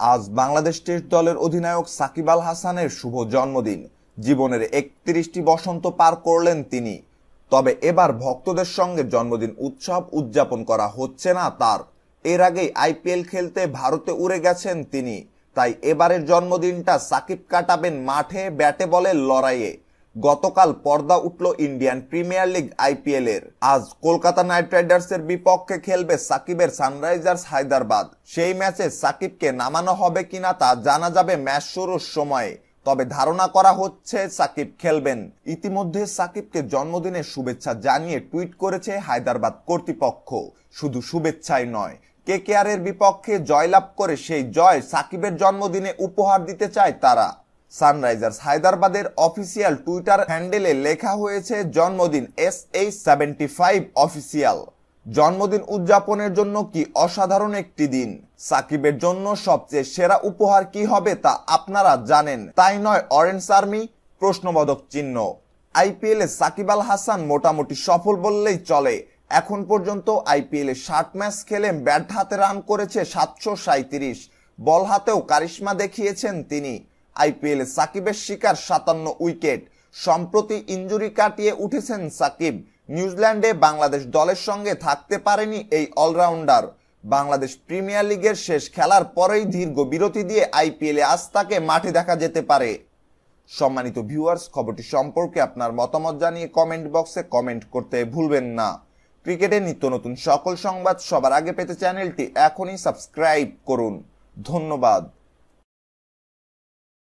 আজ বাংলাদেশ টেস্ট দলের অধিনায়ক সাকিব আল হাসানের শুভ জন্মদিন। জীবনের একত্রিশটি বসন্ত পার করলেন তিনি। তবে এবার ভক্তদের সঙ্গে জন্মদিন উৎসব উদযাপন করা হচ্ছে না তার। এর আগেই আইপিএল খেলতে ভারতে উড়ে গেছেন তিনি। তাই এবারের জন্মদিনটা সাকিব কাটাবেন মাঠে ব্যাটে বলে লড়াইয়ে। গতকাল পর্দা উঠল ইন্ডিয়ান প্রিমিয়ার লিগ আইপিএল এর আজ কলকাতা নাইট রাইডার্সের বিপক্ষে খেলবে সাকিবের সানরাইজার্স হায়দ্রাবাদ। সেই ম্যাচে সাকিবকে নামানো হবে কিনা তা জানা যাবে ম্যাচ শুরুর সময়ে। তবে ধারণা করা হচ্ছে সাকিব খেলবেন। ইতিমধ্যে সাকিবকে জন্মদিনের শুভেচ্ছা জানিয়ে টুইট করেছে হায়দ্রাবাদ কর্তৃপক্ষ। শুধু শুভেচ্ছাই নয় কেকেআর এর বিপক্ষে জয়লাভ করে সেই জয় সাকিবের জন্মদিনে উপহার দিতে চায় তারা। সানরাইজার্স। হায়দ্রাবাদের অফিসিয়াল টুইটার হ্যান্ডেলে লেখা হয়েছে, জন্মদিন S H seventy five official. জন্মদিন উদযাপনের জন্য কি অসাধারণ একটি দিন? সাকিবের জন্য সবচেয়ে সেরা উপহার কি হবে তা আপনারা জানেন। তাই নয়, অরেঞ্জ আর্মি, প্রশ্নবোধক চিহ্ন। আইপিএল এ সাকিব আল হাসান মোটামুটি সফল বললেই চলে। এখন পর্যন্ত আইপিএল এ ষাট ম্যাচ খেলে ব্যাট হাতে রান করেছে সাতশো সাঁত্রিশ বল হাতেও কারিশ্মা দেখিয়েছেন তিনি। আইপিএল সাকিবের শিকার সাতান্ন উইকেট। সম্প্রতি ইঞ্জুরি কাটিয়ে উঠেছেন সাকিব। নিউজিল্যান্ডে বাংলাদেশ দলের সঙ্গে থাকতে পারেনি এই অলরাউন্ডার। বাংলাদেশ প্রিমিয়ার লিগের শেষ খেলার পরেই দীর্ঘ বিরতি দিয়ে আইপিএলে আজ তাকে মাঠে দেখা যেতে পারে। সম্মানিত ভিউয়ার্স, খবরটি সম্পর্কে আপনার মতামত জানিয়ে কমেন্ট বক্সে কমেন্ট করতে ভুলবেন না। ক্রিকেটের নিত্য নতুন সকল সংবাদ সবার আগে পেতে চ্যানেলটি এখনই সাবস্ক্রাইব করুন। ধন্যবাদ।